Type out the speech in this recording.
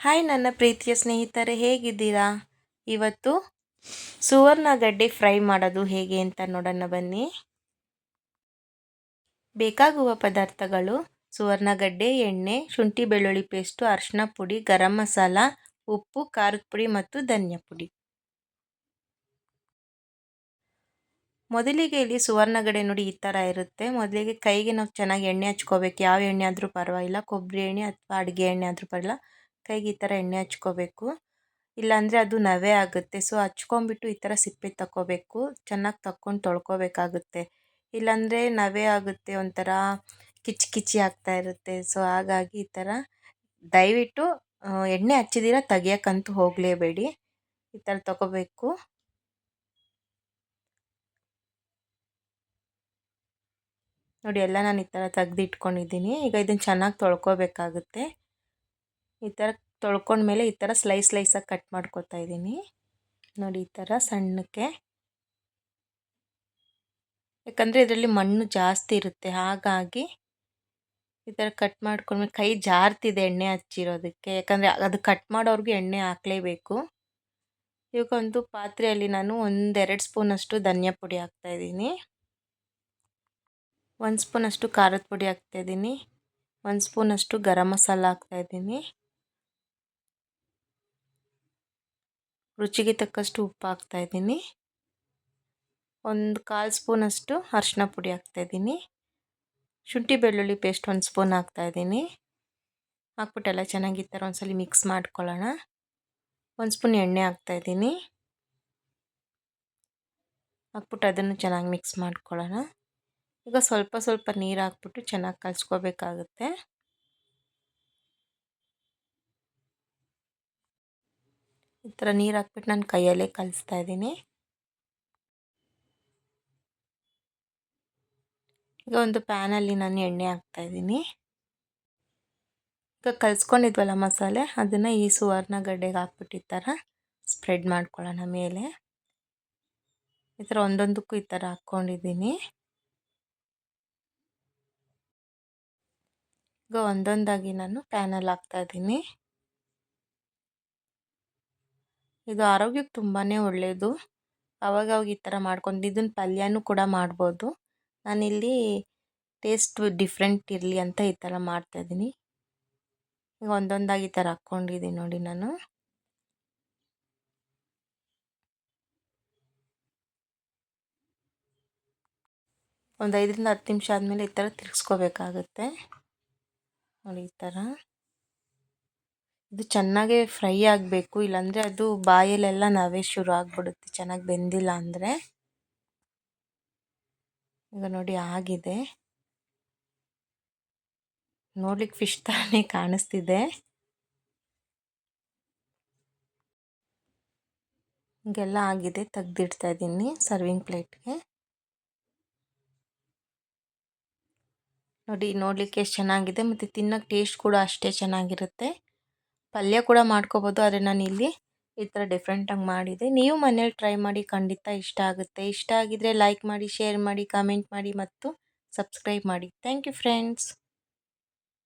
Hi ನನ್ನ ಪ್ರೀತಿಯ ಸ್ನೇಹಿತರೆ, ಹೇಗಿದ್ದೀರಾ? ಇವತ್ತು ಸುವರ್ಣಗಡ್ಡೆ ಫ್ರೈ ಮಾಡೋದು ಹೇಗೆ ಅಂತ ನೋಡೋಣ ಬನ್ನಿ. ಬೇಕಾಗುವ ಪದಾರ್ಥಗಳು ಸುವರ್ಣಗಡ್ಡೆ ಎಣ್ಣೆ, ಶುಂಠಿ ಬೆಳ್ಳುಳ್ಳಿ ಪೇಸ್ಟು ಅರಿಶಿನ ಪುಡಿ, ಗರಂ ಮಸಾಲ, ಉಪ್ಪು, ಖಾರದ ಪುಡಿ ಮತ್ತು ಧನ್ಯ ಪುಡಿ. ಮೊದಲಿಗೆ ಇಲ್ಲಿ ಸುವರ್ಣಗಡೆ ನೋಡಿ ಈ ಥರ ಇರುತ್ತೆ. ಮೊದಲಿಗೆ ಕೈಗೆ ನಾವು ಚೆನ್ನಾಗಿ ಎಣ್ಣೆ ಹಚ್ಕೋಬೇಕು. ಯಾವ ಎಣ್ಣೆ ಆದರೂ ಪರವಾಗಿಲ್ಲ. ಕೊಬ್ಬರಿ ಎಣ್ಣೆ ಅಥವಾ ಅಡುಗೆ ಎಣ್ಣೆ ಆದರೂ ಪರವಾಗಿಲ್ಲ. ಕೈಗೆ ಈ ಥರ ಎಣ್ಣೆ ಹಚ್ಕೋಬೇಕು. ಇಲ್ಲಾಂದರೆ ಅದು ನವೆ ಆಗುತ್ತೆ. ಸೊ ಹಚ್ಕೊಂಬಿಟ್ಟು ಈ ಥರ ಸಿಪ್ಪೆ ತಗೋಬೇಕು ಚೆನ್ನಾಗಿ ತಕ್ಕೊಂಡು ತೊಳ್ಕೊಬೇಕಾಗುತ್ತೆ. ಇಲ್ಲಾಂದರೆ ನವೆ ಆಗುತ್ತೆ ಒಂಥರ ಕಿಚ್ ಕಿಚಿ ಆಗ್ತಾ ಇರುತ್ತೆ. ಸೊ, ಹಾಗಾಗಿ ಈ ಥರ ದಯವಿಟ್ಟು ಎಣ್ಣೆ ಹಚ್ಚಿದಿರ ತೆಗಿಯೋಕ್ಕಂತೂ ಹೋಗಲೇಬೇಡಿ. ಈ ಥರ ತಗೋಬೇಕು ನೋಡಿ, ಎಲ್ಲ ನಾನು ಈ ಥರ ತೆಗ್ದಿಟ್ಕೊಂಡಿದ್ದೀನಿ. ಈಗ ಇದನ್ನು ಚೆನ್ನಾಗಿ ತೊಳ್ಕೊಬೇಕಾಗುತ್ತೆ. ಈ ಥರ ತೊಳ್ಕೊಂಡ್ಮೇಲೆ ಈ ಥರ ಸ್ಲೈಸ್ ಸ್ಲೈಸಾಗಿ ಕಟ್ ಮಾಡ್ಕೊತಾ ಇದ್ದೀನಿ. ನೋಡಿ ಈ ಥರ ಸಣ್ಣಕ್ಕೆ. ಯಾಕಂದರೆ ಇದರಲ್ಲಿ ಮಣ್ಣು ಜಾಸ್ತಿ ಇರುತ್ತೆ, ಹಾಗಾಗಿ ಈ ಥರ ಕಟ್ ಮಾಡ್ಕೊಂಡ್ಮೇಲೆ ಕೈ ಜಾರ್ತಿದೆ ಎಣ್ಣೆ ಹಚ್ಚಿರೋದಕ್ಕೆ. ಯಾಕಂದರೆ ಅದು ಕಟ್ ಮಾಡೋರ್ಗೂ ಎಣ್ಣೆ ಹಾಕಲೇಬೇಕು. ಇವಾಗ ಒಂದು ಪಾತ್ರೆಯಲ್ಲಿ ನಾನು ಒಂದೆರಡು ಸ್ಪೂನಷ್ಟು ಧನಿಯಾ ಪುಡಿ ಹಾಕ್ತಾಯಿದ್ದೀನಿ ಒಂದು ಸ್ಪೂನಷ್ಟು ಖಾರದ ಪುಡಿ ಹಾಕ್ತಾಯಿದ್ದೀನಿ ಒಂದು ಸ್ಪೂನಷ್ಟು ಗರಂ ಮಸಾಲ ಹಾಕ್ತಾಯಿದ್ದೀನಿ ರುಚಿಗೆ ತಕ್ಕಷ್ಟು ಉಪ್ಪು ಹಾಕ್ತಾಯಿದ್ದೀನಿ ಒಂದು ಕಾಲು ಸ್ಪೂನಷ್ಟು ಅರಿಶಿನ ಪುಡಿ ಹಾಕ್ತಾಯಿದ್ದೀನಿ ಶುಂಠಿ ಬೆಳ್ಳುಳ್ಳಿ ಪೇಸ್ಟ್ ಒಂದು ಸ್ಪೂನ್ ಹಾಕ್ತಾಯಿದ್ದೀನಿ ಹಾಕ್ಬಿಟ್ಟೆಲ್ಲ ಚೆನ್ನಾಗಿ ಈ ಥರ ಒಂದ್ಸಲ ಮಿಕ್ಸ್ ಮಾಡ್ಕೊಳ್ಳೋಣ. ಒಂದು ಸ್ಪೂನ್ ಎಣ್ಣೆ ಹಾಕ್ತಾಯಿದ್ದೀನಿ ಹಾಕ್ಬಿಟ್ಟು ಅದನ್ನು ಚೆನ್ನಾಗಿ ಮಿಕ್ಸ್ ಮಾಡ್ಕೊಳ್ಳೋಣ. ಈಗ ಸ್ವಲ್ಪ ಸ್ವಲ್ಪ ನೀರು ಹಾಕ್ಬಿಟ್ಟು ಚೆನ್ನಾಗಿ ಕಲಿಸ್ಕೋಬೇಕಾಗುತ್ತೆ. ಈ ಥರ ನೀರು ಹಾಕ್ಬಿಟ್ಟು ನಾನು ಕೈಯಲ್ಲೇ ಕಲಿಸ್ತಾ ಇದ್ದೀನಿ. ಈಗ ಒಂದು ಪ್ಯಾನಲ್ಲಿ ನಾನು ಎಣ್ಣೆ ಹಾಕ್ತಾಯಿದ್ದೀನಿ ಈಗ ಕಲಿಸ್ಕೊಂಡಿದ್ವಲ್ಲ ಮಸಾಲೆ, ಅದನ್ನು ಈ ಸುವರ್ಣ ಗಡ್ಡೆಗೆ ಹಾಕ್ಬಿಟ್ಟು ಈ ಥರ ಸ್ಪ್ರೆಡ್ ಮಾಡ್ಕೊಳ್ಳೋಣ ಮೇಲೆ. ಈ ಥರ ಒಂದೊಂದಕ್ಕೂ ಈ ಥರ ಹಾಕ್ಕೊಂಡಿದ್ದೀನಿ. ಈಗ ಒಂದೊಂದಾಗಿ ನಾನು ಪ್ಯಾನಲ್ಲಿ ಹಾಕ್ತಾಯಿದ್ದೀನಿ ಇದು ಆರೋಗ್ಯಕ್ಕೆ ತುಂಬಾ ಒಳ್ಳೆಯದು ಅವಾಗವಾಗ ಈ ಥರ ಮಾಡ್ಕೊಂಡು ಇದನ್ನು ಪಲ್ಯನೂ ಕೂಡ ಮಾಡ್ಬೋದು. ನಾನಿಲ್ಲಿ ಟೇಸ್ಟ್ ಡಿಫ್ರೆಂಟ್ ಇರಲಿ ಅಂತ ಈ ಥರ ಮಾಡ್ತಾಯಿದ್ದೀನಿ ಈಗ ಒಂದೊಂದಾಗಿ ಈ ಥರ ಹಾಕ್ಕೊಂಡಿದ್ದೀನಿ ನೋಡಿ ನಾನು. ಒಂದು ಐದರಿಂದ ಹತ್ತು ನಿಮಿಷ ಆದಮೇಲೆ ಈ ಥರ ತಿರ್ಗಿಸ್ಕೋಬೇಕಾಗುತ್ತೆ. ನೋಡಿ ಈ ಥರ ಇದು ಚೆನ್ನಾಗೇ ಫ್ರೈ ಆಗಬೇಕು, ಇಲ್ಲಾಂದರೆ ಅದು ಬಾಯಲ್ಲೆಲ್ಲ ನವೆ ಶುರು ಆಗಿಬಿಡುತ್ತೆ, ಚೆನ್ನಾಗಿ ಬೆಂದಿಲ್ಲ ಅಂದರೆ. ಈಗ ನೋಡಿ ಆಗಿದೆ. ನೋಡ್ಲಿಕ್ಕೆ ಫಿಶ್ ಥರನೇ ಕಾಣಿಸ್ತಿದೆ. ಹಿಂಗೆಲ್ಲ ಆಗಿದೆ, ತೆಗ್ದಿಡ್ತಾ ಇದ್ದೀನಿ ಸರ್ವಿಂಗ್ ಪ್ಲೇಟ್ಗೆ. ನೋಡಿ, ನೋಡಲಿಕ್ಕೆ ಎಷ್ಟು ಚೆನ್ನಾಗಿದೆ, ಮತ್ತು ತಿನ್ನೋಕ್ಕೆ ಟೇಸ್ಟ್ ಕೂಡ ಅಷ್ಟೇ ಚೆನ್ನಾಗಿರುತ್ತೆ. ಪಲ್ಯ ಕೂಡ ಮಾಡ್ಕೋಬೋದು, ಆದರೆ ನಾನು ಇಲ್ಲಿ ಈ ಥರ ಡಿಫ್ರೆಂಟಾಗಿ ಮಾಡಿದೆ. ನೀವು ಮನೇಲಿ ಟ್ರೈ ಮಾಡಿ ಖಂಡಿತ ಇಷ್ಟ ಆಗುತ್ತೆ. ಇಷ್ಟ ಆಗಿದರೆ ಲೈಕ್ ಮಾಡಿ ಶೇರ್ ಮಾಡಿ ಕಮೆಂಟ್ ಮಾಡಿ ಮತ್ತು ಸಬ್ಸ್ಕ್ರೈಬ್ ಮಾಡಿ. Thank you friends